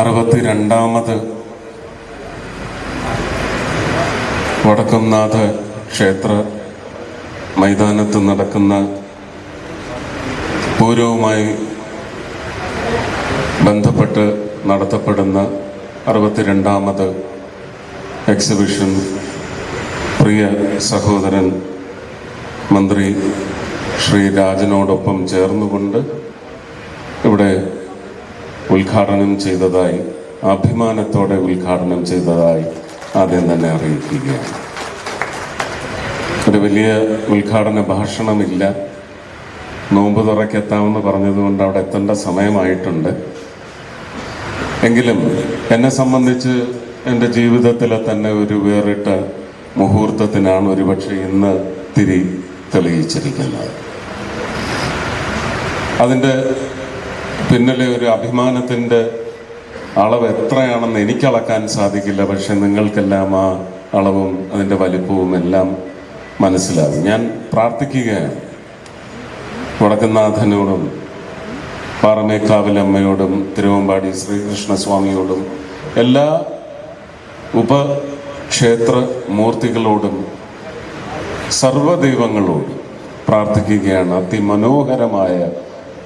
അറുപത്തിരണ്ടാമത്. വടക്കുംനാഥ ക്ഷേത്ര മൈതാനത്ത് നടക്കുന്ന പൂരവുമായി ബന്ധപ്പെട്ട് നടത്തപ്പെടുന്ന അറുപത്തിരണ്ടാമത് എക്സിബിഷൻ പ്രിയ സഹോദരൻ മന്ത്രി ശ്രീ രാജനോടൊപ്പം ചേർന്നുകൊണ്ട് ഇവിടെ ഉദ്ഘാടനം ചെയ്തതായി അഭിമാനത്തോടെ ഉദ്ഘാടനം ചെയ്തതായി ആദ്യം തന്നെ അറിയിക്കുകയാണ്. ഒരു വലിയ ഉദ്ഘാടന ഭാഷണമില്ല. നോമ്പ് തുറക്കെത്താമെന്ന് പറഞ്ഞതുകൊണ്ട് അവിടെ എത്തേണ്ട സമയമായിട്ടുണ്ട്. എങ്കിലും എന്നെ സംബന്ധിച്ച് എന്റെ ജീവിതത്തിലെ തന്നെ ഒരു വേറിട്ട മുഹൂർത്തത്തിനാണ് ഒരുപക്ഷെ ഇന്ന് തിരി തെളിയിച്ചിരിക്കുന്നത്. അതിന്റെ പിന്നിലെ ഒരു അഭിമാനത്തിന്റെ അളവ് എത്രയാണെന്ന് എനിക്ക് അളക്കാൻ സാധിക്കില്ല. പക്ഷെ നിങ്ങൾക്കെല്ലാം ആ അളവും അതിന്റെ വലിപ്പവും എല്ലാം മനസ്സിലാവും ഞാൻ പ്രാർത്ഥിക്കുകയാണ്. വടക്കുന്നാഥനോടും പാറമേക്കാവിലമ്മയോടും തിരുവമ്പാടി ശ്രീകൃഷ്ണസ്വാമിയോടും എല്ലാ ഉപക്ഷേത്ര മൂർത്തികളോടും സർവദൈവങ്ങളോടും പ്രാർത്ഥിക്കുകയാണ്. അതിമനോഹരമായ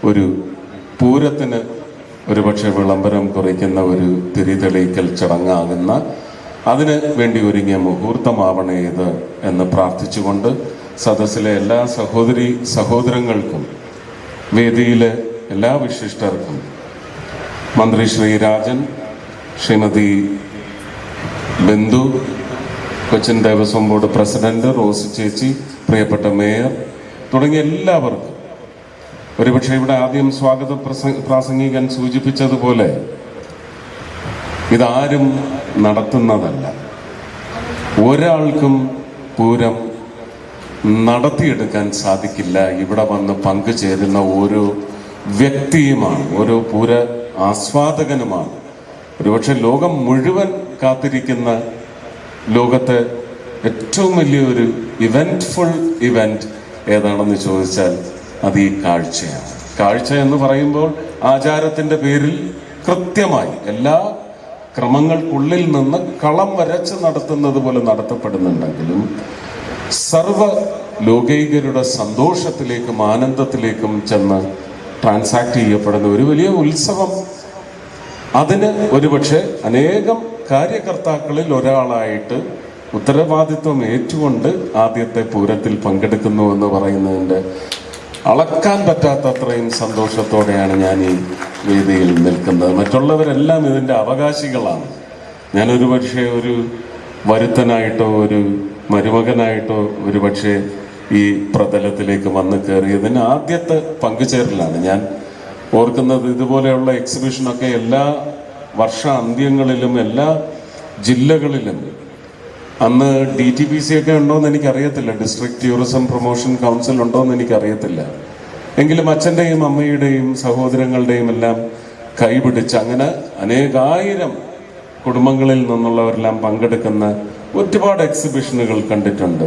ഒരു പൂരത്തിന് ഒരുപക്ഷെ വിളംബരം കുറിക്കുന്ന ഒരു തിരിതെളിക്കൽ ചടങ്ങാകുന്ന അതിന് വേണ്ടി ഒരുങ്ങിയ മുഹൂർത്തമാവണേ ഇത് എന്ന് പ്രാർത്ഥിച്ചുകൊണ്ട് സദസ്സിലെ എല്ലാ സഹോദരി സഹോദരങ്ങൾക്കും വേദിയിലെ എല്ലാ വിശിഷ്ടർക്കും മന്ത്രി Shri Rajan Shrimati Bandhu Cochin Devaswom board president Rose ചേച്ചി പ്രിയപ്പെട്ട മേയർ തുടങ്ങിയ എല്ലാവർക്കും ഒരുപക്ഷെ ഇവിടെ ആദ്യം സ്വാഗത പ്രസ- പ്രാസംഗികൻ സൂചിപ്പിച്ചതുപോലെ ഇതാരും നടത്തുന്നതല്ല. ഒരാൾക്കും പൂരം നടത്തിയെടുക്കാൻ സാധിക്കില്ല. ഇവിടെ വന്ന് പങ്കുചേരുന്ന ഓരോ വ്യക്തിയുമാണ് ഓരോ പൂര ആസ്വാദകനുമാണ്. ഒരുപക്ഷെ ലോകം മുഴുവൻ കാത്തിരിക്കുന്ന ലോകത്തെ ഏറ്റവും വലിയൊരു ഇവന്റ്ഫുൾ ഇവന്റ് ഏതാണെന്ന് ചോദിച്ചാൽ അത് ഈ കാഴ്ചയാണ്. കാഴ്ച എന്ന് പറയുമ്പോൾ ആചാരത്തിന്റെ പേരിൽ കൃത്യമായി എല്ലാ ക്രമങ്ങൾക്കുള്ളിൽ നിന്ന് കളം വരച്ച് നടത്തുന്നത് പോലെ നടത്തപ്പെടുന്നുണ്ടെങ്കിലും സർവ ലോകൈകരുടെ സന്തോഷത്തിലേക്കും ആനന്ദത്തിലേക്കും ചെന്ന് ട്രാൻസാക്ട് ചെയ്യപ്പെടുന്ന ഒരു വലിയ ഉത്സവം. അതിന് ഒരുപക്ഷെ അനേകം കാര്യകർത്താക്കളിൽ ഒരാളായിട്ട് ഉത്തരവാദിത്വം ഏറ്റുകൊണ്ട് ആദ്യത്തെ പൂരത്തിൽ പങ്കെടുക്കുന്നു എന്ന് പറയുന്നതിന്റെ അളക്കാൻ പറ്റാത്തത്രയും സന്തോഷത്തോടെയാണ് ഞാൻ ഈ വേദിയിൽ നിൽക്കുന്നത്. മറ്റുള്ളവരെല്ലാം ഇതിന്റെ അവകാശികളാണ്. ഞാനൊരു പക്ഷേ ഒരു വരുത്തനായിട്ടോ ഒരു മരുമകനായിട്ടോ ഒരു പക്ഷേ ഈ പ്രതലത്തിലേക്ക് വന്നു കയറിയതിന് ആദ്യത്തെ പങ്കുചേരലാണ്. ഞാൻ ഓർക്കുന്നത് ഇതുപോലെയുള്ള എക്സിബിഷനൊക്കെ എല്ലാ വർഷ അന്ത്യങ്ങളിലും എല്ലാ ജില്ലകളിലും അന്ന് ഡി ടി പി സി ഒക്കെ ഉണ്ടോയെന്ന് എനിക്കറിയത്തില്ല. ഡിസ്ട്രിക്ട് ടൂറിസം പ്രൊമോഷൻ കൗൺസിൽ ഉണ്ടോയെന്ന് എനിക്കറിയത്തില്ല. എങ്കിലും അച്ഛന്റെയും അമ്മയുടെയും സഹോദരങ്ങളുടെയും എല്ലാം കൈപിടിച്ച് അങ്ങനെ അനേകായിരം കുടുംബങ്ങളിൽ നിന്നുള്ളവരെല്ലാം പങ്കെടുക്കുന്ന ഒരുപാട് എക്സിബിഷനുകൾ കണ്ടിട്ടുണ്ട്.